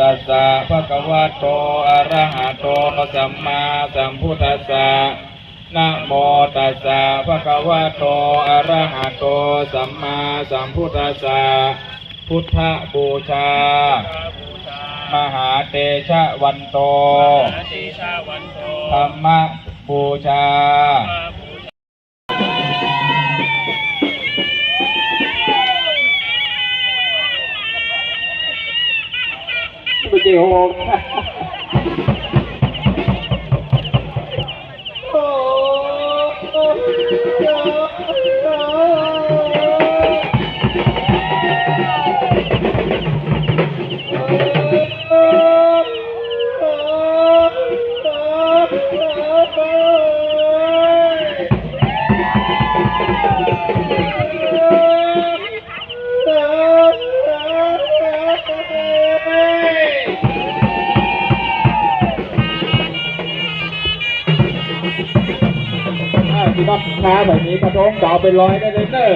ตัสสะภะคะวะโตอะระหะโตสัมมาสัมพุทธัสสะนะโมตัสสะภะคะวะโตอะระหะโตสัมมาสัมพุทธัสสะพุทธบูชา มหาเตชะวันโตติชาวันโตธรรมบูชา ไม่ใช่โฮมอ่าที่นอกน้าแบบนี้กระโดงเก่าเป็นร้อยได้เลยเนอะ